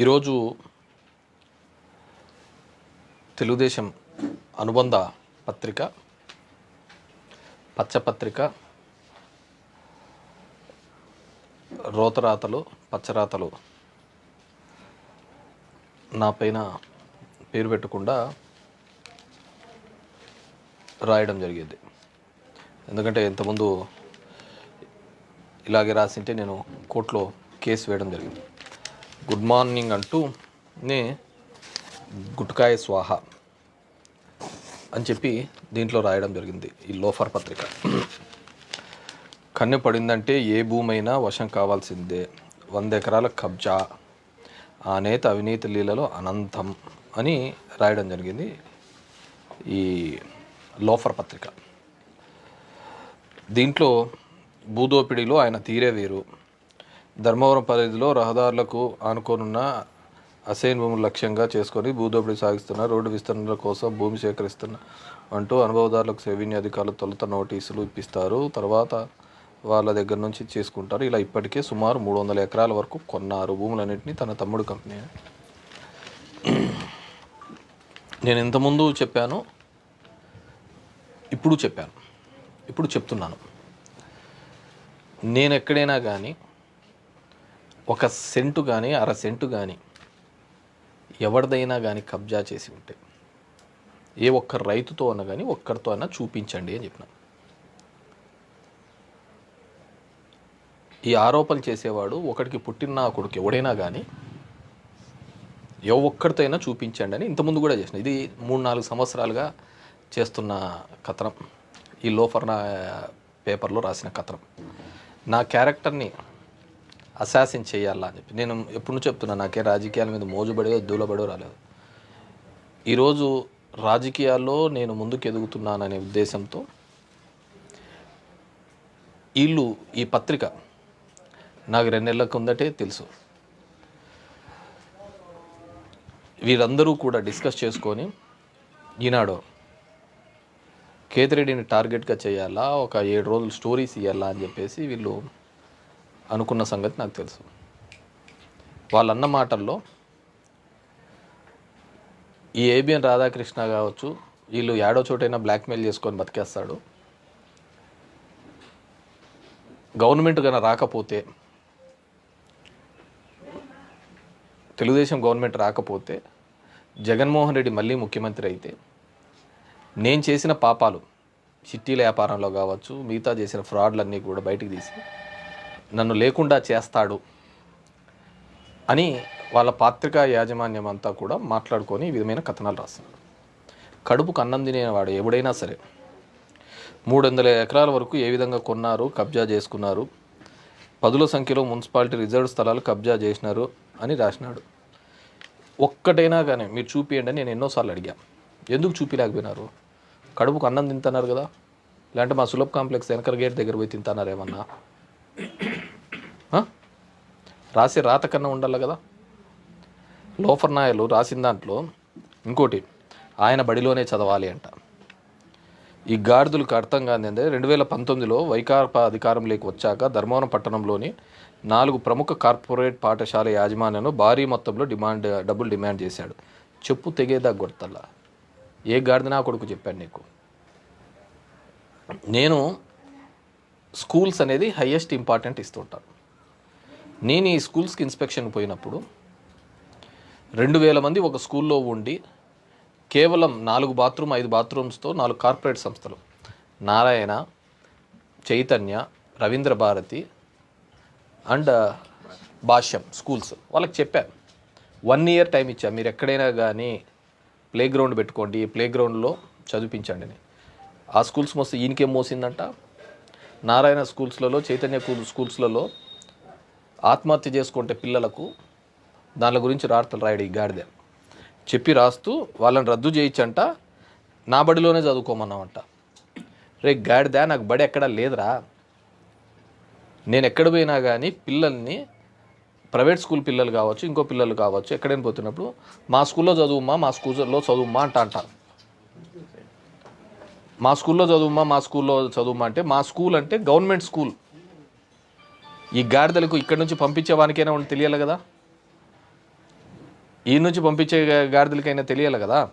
ఈరోజు తెలుగుదేశం అనుబంధ పత్రిక పచ్చపత్రిక రోతరాతలు పచ్చరాతలు నా పైన పేరు పెట్టకుండా రాయడం జరిగేది. ఎందుకంటే ఇంతకుముందు ఇలాగే రాసింటే నేను కోర్టులో కేసు వేయడం జరిగింది. గుడ్ మార్నింగ్ అంటూ నే గుట్కాయ స్వాహ అని చెప్పి దీంట్లో రాయడం జరిగింది ఈ లోఫర్ పత్రిక. కన్ను పడిందంటే ఏ భూమైనా వశం కావాల్సిందే. వంద ఎకరాల కబ్జా. ఆ నేత అవినీతి లీలలో అనంతం అని రాయడం జరిగింది ఈ లోఫర్ పత్రిక. దీంట్లో భూదోపిడిలో ఆయన తీరే వేరు. ధర్మవరం పరిధిలో రహదారులకు ఆనుకోనున్న అసైన్ భూములు లక్ష్యంగా చేసుకొని భూదోపిడీ సాగిస్తున్న రోడ్డు విస్తరణల కోసం భూమి సేకరిస్తున్న అంటూ అనుభవదారులకు రెవెన్యూ అధికారులు తొలుత నోటీసులు ఇప్పిస్తారు. తర్వాత వాళ్ళ దగ్గర నుంచి చేసుకుంటారు. ఇలా ఇప్పటికే సుమారు మూడు వందల ఎకరాల వరకు కొన్నారు భూములన్నింటినీ తన తమ్ముడు కంపెనీ. నేను ఇంతకుముందు చెప్పాను ఇప్పుడు చెప్పాను ఇప్పుడు చెప్తున్నాను. నేను ఎక్కడైనా కానీ ఒక సెంటు కానీ అర సెంటు కానీ ఎవరిదైనా కానీ కబ్జా చేసి ఉంటే ఏ ఒక్క రైతుతో అన్నా కానీ ఒక్కరితో అన్నా చూపించండి అని చెప్పిన. ఈ ఆరోపణలు చేసేవాడు ఒకడికి పుట్టిన కొడుకు ఎవడైనా కానీ ఏ ఒక్కడితో అయినా చూపించండి అని ఇంతకుముందు కూడా చేసిన. ఇది మూడు నాలుగు సంవత్సరాలుగా చేస్తున్న కథనం. ఈ లోఫర్ నా పేపర్లో రాసిన కథనం. నా క్యారెక్టర్ని అసాసిన్ చేయాలా అని చెప్పి. నేను ఎప్పుడు చెప్తున్నా నాకే రాజకీయాల మీద మోజుబడో దూలబడో రాలేదు. ఈరోజు రాజకీయాల్లో నేను ముందుకు ఎదుగుతున్నాననే ఉద్దేశంతో వీళ్ళు ఈ పత్రిక నాకు రెండు నెలల కిందటే తెలుసు. వీరందరూ కూడా డిస్కస్ చేసుకొని ఈనాడు కేతిరెడ్డిని టార్గెట్గా చేయాలా ఒక ఏడు రోజులు స్టోరీస్ ఇవ్వాలా అని చెప్పేసి వీళ్ళు అనుకున్న సంగతి నాకు తెలుసు. వాళ్ళన్న మాటల్లో ఈ ఏబిఎన్ రాధాకృష్ణ కావచ్చు వీళ్ళు ఏడో చోటైనా బ్లాక్మెయిల్ చేసుకొని బతికేస్తాడు. గవర్నమెంట్ కన్నా రాకపోతే తెలుగుదేశం గవర్నమెంట్ రాకపోతే జగన్మోహన్ రెడ్డి మళ్ళీ ముఖ్యమంత్రి అయితే నేను చేసిన పాపాలు చిట్టీల వ్యాపారంలో కావచ్చు మిగతా చేసిన ఫ్రాడ్లన్నీ కూడా బయటకు తీసి నన్ను లేకుండా చేస్తాడు అని వాళ్ళ పాత్రికా యాజమాన్యం అంతా కూడా మాట్లాడుకొని ఈ విధమైన కథనాలు రాస్తున్నారు. కడుపుకు అన్నం తినేవాడు ఎవడైనా సరే మూడు వందల ఎకరాల వరకు ఏ విధంగా కొన్నారు కబ్జా చేసుకున్నారు పదుల సంఖ్యలో మున్సిపాలిటీ రిజర్వ్ స్థలాలు కబ్జా చేసినారు అని రాసినాడు. ఒక్కటైనా కానీ మీరు చూపియండి అని నేను ఎన్నోసార్లు అడిగా. ఎందుకు చూపిలేకపోయినారు? కడుపుకు అన్నం తింటున్నారు కదా. లేదంటే మా సులభ్ కాంప్లెక్స్ వెనకర గేట్ దగ్గర పోయి తింటున్నారు ఏమన్నా రాసే రాత కన్నా ఉండాలి కదా. లోఫర్ నాయలు రాసిన దాంట్లో ఇంకోటి ఆయన బడిలోనే చదవాలి అంట. ఈ గాడిదలకు అర్థం కాని ఏంటంటే రెండు వేల పంతొమ్మిదిలో వైకాపా అధికారంలోకి వచ్చాక ధర్మవరం పట్టణంలోని నాలుగు ప్రముఖ కార్పొరేట్ పాఠశాల యాజమాన్యం భారీ మొత్తంలో డిమాండ్ డబ్బులు డిమాండ్ చేశాడు. చెప్పు తెగేదా కొడతల్లా. ఏ గాడిద నా కొడుకు చెప్పాను నీకు? నేను స్కూల్స్ అనేది హయ్యెస్ట్ ఇంపార్టెంట్ ఇస్తుంటాను నేను ఈ స్కూల్స్కి ఇన్స్పెక్షన్ పోయినప్పుడు రెండు వేల మంది ఒక స్కూల్లో ఉండి కేవలం నాలుగు బాత్రూమ్ ఐదు బాత్రూమ్స్తో నాలుగు కార్పొరేట్ సంస్థలు. Narayana Chaitanya Ravindra Bharati and Bhashyam schools. వాళ్ళకి చెప్పాను వన్ ఇయర్ టైం ఇచ్చా. మీరు ఎక్కడైనా కానీ ప్లే గ్రౌండ్ పెట్టుకోండి ప్లే గ్రౌండ్లో చదివించండి అని. ఆ స్కూల్స్ మోస్తే ఈయనకేం మోసిందంట? నారాయణ స్కూల్స్లలో చైతన్య స్కూల్స్లలో ఆత్మహత్య చేసుకుంటే పిల్లలకు దాని గురించి రాతలు రాయడు ఈ గాడిద. చెప్పి రాస్తూ వాళ్ళని రద్దు చేయించంట నా బడిలోనే చదువుకోమన్నామంట రే గాడిద నాకు బడి ఎక్కడా లేదురా. నేను ఎక్కడ పోయినా కానీ పిల్లల్ని ప్రైవేట్ స్కూల్ పిల్లలు కావచ్చు ఇంకో పిల్లలు కావచ్చు ఎక్కడైనా పోతున్నప్పుడు మా స్కూల్లో చదువుమా మా స్కూల్లో చదువుమా అంట అంట. మా స్కూల్లో చదువుమా మా స్కూల్లో చదువుమా అంటే మా స్కూల్ అంటే గవర్నమెంట్ స్కూల్. ఈ గాడిదలకు ఇక్కడ నుంచి పంపించే వానికైనా ఉండి తెలియాలి కదా? ఈ నుంచి పంపించే గాడిదలకైనా తెలియాలి కదా?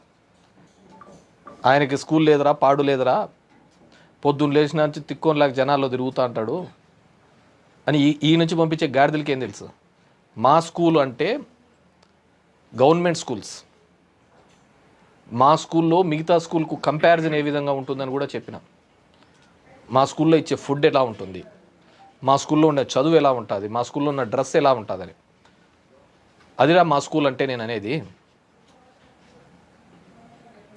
ఆయనకి స్కూల్ లేదురా పాడు లేదురా? పొద్దున్న లేచిన నుంచి తిక్కోనిలాగా జనాల్లో తిరుగుతూ అంటాడు. అని ఈ ఈ నుంచి పంపించే గాడిదలకి ఏం తెలుసు? మా స్కూల్ అంటే గవర్నమెంట్ స్కూల్స్. మా స్కూల్లో మిగతా స్కూల్కు కంపారిజన్ ఏ విధంగా ఉంటుందని కూడా చెప్పిన. మా స్కూల్లో ఇచ్చే ఫుడ్ ఎలా ఉంటుంది? మా స్కూల్లో ఉండే చదువు ఎలా ఉంటుంది? మా స్కూల్లో ఉన్న డ్రెస్ ఎలా ఉంటుందని. అదిరా మా స్కూల్ అంటే నేను అనేది.